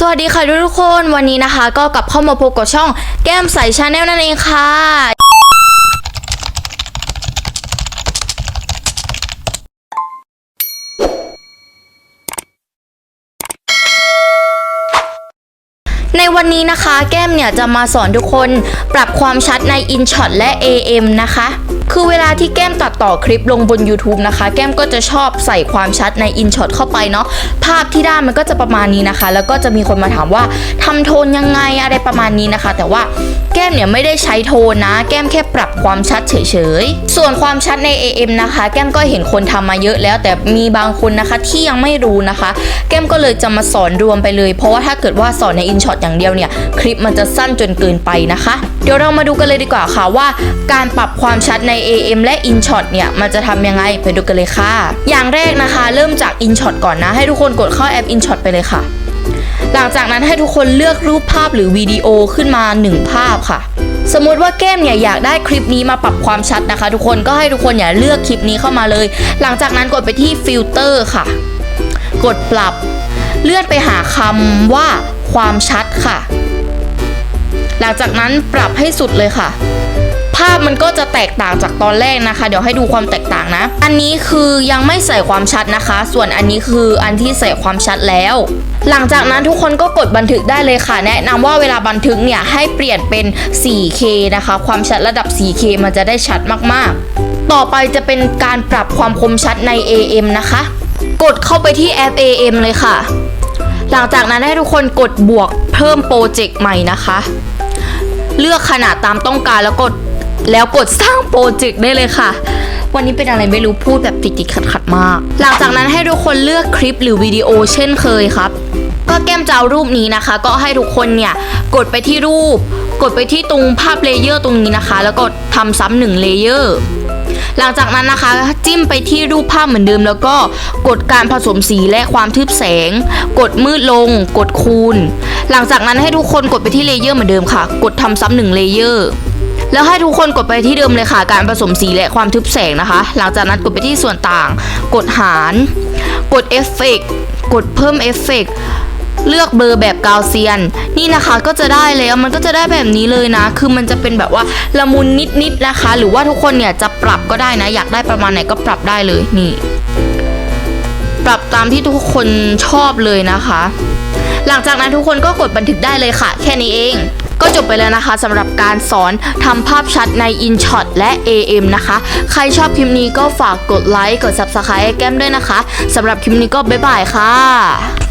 สวัสดีค่ะทุกทุกคนวันนี้นะคะ ก็กลับเข้ามาพบกับช่องแก้มใสชาแนลนั่นเองค่ะ ในวันนี้นะคะแก้มเนี่ยจะมาสอนทุกคนปรับความชัดใน InShot และ AM นะคะ คือเวลาที่แก้มตัดต่อคลิปลงบน YouTube นะคะ แก้มก็จะชอบใส่ความชัดใน InShot เข้าไปเนาะภาพที่ได้มันก็จะประมาณนี้นะคะ แล้วก็จะมีคนมาถามว่าทำโทนยังไงอะไรประมาณนี้นะคะ แต่ว่าแก้มเนี่ยไม่ได้ใช้โทนนะ แก้มแค่ปรับความชัดเฉยๆ ส่วนความชัดใน AM นะคะ แก้มก็เห็นคนทำมาเยอะแล้ว แต่มีบางคนนะคะที่ยังไม่รู้นะคะ แก้มก็เลยจะมาสอนรวมไปเลย เพราะว่าถ้าเกิดว่าสอนใน InShot อย่างเดียวเนี่ยคลิปมันจะสั้นจนเกินไปนะคะ เดี๋ยวเรามาดูกันเลยดีกว่าค่ะว่า การปรับความชัดใน AM และ InShot เนี่ยมันจะทำยังไงไปดูกันเลยค่ะ อย่างแรกนะคะ เริ่มจาก InShot ก่อนนะ ให้ทุกคนกดเข้าแอป InShot ไปเลยค่ะ หลังจากนั้นให้ทุกคนเลือกรูปภาพหรือวิดีโอขึ้นมา 1 ภาพค่ะสมมติว่าแก้มเนี่ยอยากได้คลิปนี้มาปรับความชัดนะคะ ทุกคนก็ให้ทุกคนอย่าเลือกคลิปนี้เข้ามาเลย หลังจากนั้นกดไปที่ฟิลเตอร์ค่ะ กดปรับ เลื่อนไปหาคำว่า ความชัดค่ะ หลังจากนั้นปรับให้สุดเลยค่ะภาพมันก็จะแตกต่างจากตอนแรกนะคะ เดี๋ยวให้ดูความแตกต่างนะ อันนี้คือยังไม่ใส่ความชัดนะคะ ส่วนอันนี้คืออันที่ใส่ความชัดแล้ว หลังจากนั้นทุกคนก็กดบันทึกได้เลยค่ะ แนะนำว่าเวลาบันทึกเนี่ยให้เปลี่ยนเป็น 4K นะคะ ความชัดระดับ 4K มันจะได้ชัดมากๆ ต่อไปจะเป็นการปรับความคมชัดใน AM นะคะ กดเข้าไปที่แอป AM เลยค่ะ หลังจากนั้นให้ทุกคนกดบวกเพิ่มโปรเจกต์ใหม่นะคะ เลือกขนาดตามต้องการแล้วกดแล้วกดสร้างโปรเจกต์ได้เลยค่ะ วันนี้เป็นอะไรไม่รู้พูดแบบติดติดขัดขัดๆมาก หลังจากนั้นให้ทุกคนเลือกคลิปหรือวิดีโอเช่นเคยครับ ก็แก้มจะเอารูปนี้นะคะ ก็ให้ทุกคนเนี่ยกดไปที่รูป กดไปที่ตรงภาพเลเยอร์ตรงนี้นะคะ แล้วก็ทำซ้ำหนึ่งเลเยอร์ หลังจากนั้นนะคะจิ้มไปที่รูปภาพเหมือนเดิม แล้วก็กดการผสมสีและความทึบแสง กดมืดลง กดคูณ หลังจากนั้นให้ทุกคนกดไปที่เลเยอร์เหมือนเดิมค่ะ กดทำซ้ำหนึ่งเลเยอร์แล้วให้ทุกคนกดไปที่เดิมเลยค่ะ การผสมสีและความทึบแสงนะคะ หลังจากนั้นกดไปที่ส่วนต่าง กดหาร กดเอฟเฟกต์กดเพิ่มเอฟเฟกต์ เลือกเบอร์แบบกาวเซียน นี่นะคะก็จะได้แล้วมันก็จะได้แบบนี้เลยนะ คือมันจะเป็นแบบว่าละมุนนิดๆนะคะ หรือว่าทุกคนเนี่ยจะปรับก็ได้นะ อยากได้ประมาณไหนก็ปรับได้เลยนี่ ปรับตามที่ทุกคนชอบเลยนะคะ หลังจากนั้นทุกคนก็กดบันทึกได้เลยค่ะ แค่นี้เองก็จบไปแล้วนะคะสำหรับการสอนทำภาพชัดใน InShot และ AM นะคะ ใครชอบคลิปนี้ก็ฝากกดไลค์ กด Subscribe ให้แก้มด้วยนะคะสำหรับคลิปนี้ก็บ๊ายบายค่ะ